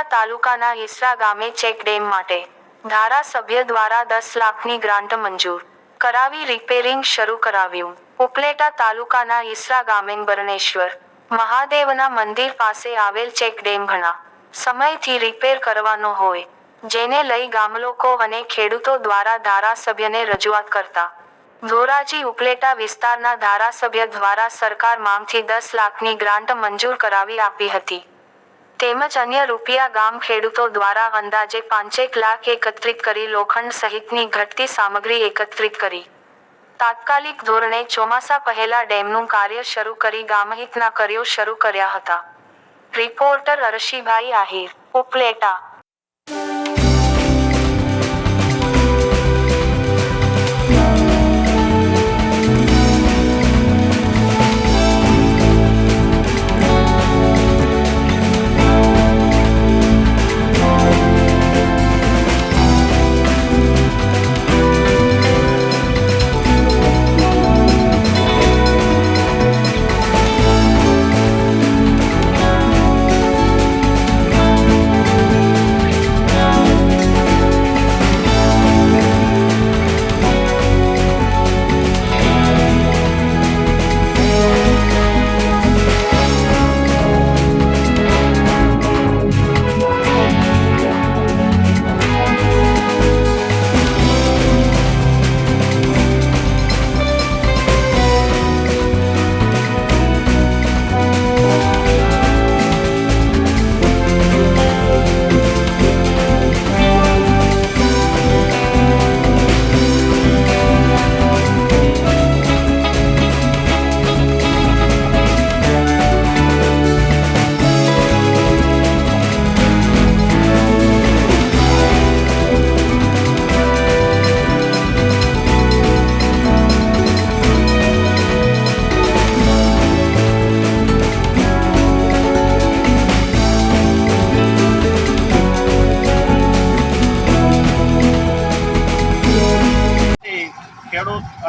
ઉપલેટા તાલુકાના ઈસરા ગામે check dam માટે ધારાસભ્ય દ્વારા દસ લાખની ગ્રાન્ટ મંજૂર. કરાવી રિપેરિંગ શરૂ કરાવ્યું. ઉપલેટા તાલુકાના ઈસરા ગામેન બરણેશ્વર મહાદેવના મંદિર પાસે આવેલ ચેક ડેમ ઘણા સમયથી રિપેર કરવાનો હોય, જેને લઈ ગામલોકો અને ખેડૂતો દ્વારા ધારાસભ્યને રજૂઆત કરતા. ધોરાજી ઉપલેટા વિસ્તારના ધારાસભ્ય દ્વારા સરકાર માંગથી દસ લાખની ગ્રાન્ટ મંજૂર કરાવી આપી હતી. તેમજ અન્ય રૂપિયા ગામ ખેડૂતો દ્વારા અંદાજે પાંચેક લાખ એકત્રિત કરી લોખંડ સહિતની ઘટતી સામગ્રી એકત્રિત કરી. તાત્કાલિક ધોરણે ચોમાસા પહેલા ડેમનું કાર્ય શરૂ કરી ગામહિતના કર્યો શરૂ કર્યા હતા. રિપોર્ટર અરશીભાઈ આહિર, ઉપલેટા.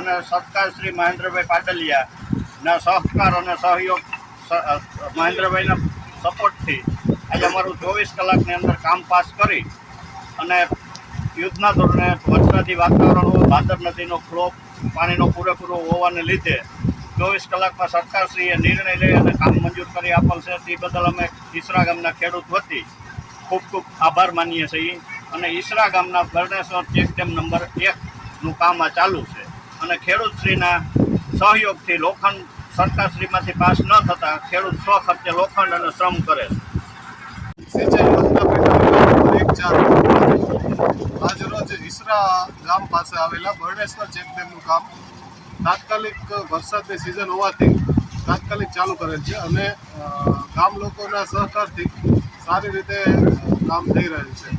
અને સત્કાર શ્રી મહેન્દ્રભાઈ પાટલિયાના સહકાર અને સહયોગ મહેન્દ્રભાઈના સપોર્ટથી આજે અમારું ચોવીસ કલાકની અંદર કામ પાસ કરી અને યુદ્ધના ધોરણે વરસાદી વાતાવરણ હોય ભાદર નદીનો ફ્લો પાણીનો પૂરેપૂરો હોવાને લીધે ચોવીસ કલાકમાં સરકારશ્રીએ નિર્ણય લઈ અને કામ મંજૂર કરી આપેલ છે. તે બદલ અમે ઈસરા ગામના ખેડૂત વતી ખૂબ ખૂબ આભાર માનીએ છીએ અને ઈસરા ગામના બરણેશ્વર ચેક ડેમ નંબર એકનું કામ આ ચાલુ છે. અને ખેડૂતશ્રીના સહયોગથી લોખંડ સરકારશ્રીમાંથી પાસ ન થતાં ખેડૂત સ્વ ખર્ચે લોખંડ અને શ્રમ કરે છે. આજરોજ ઈસરા ગામ પાસે આવેલા બરણેશ્વર ચેકડેમનું કામ તાત્કાલિક વરસાદની સિઝન હોવાથી તાત્કાલિક ચાલુ કરેલ છે અને ગામ લોકોના સહકારથી સારી રીતે કામ થઈ રહ્યું છે.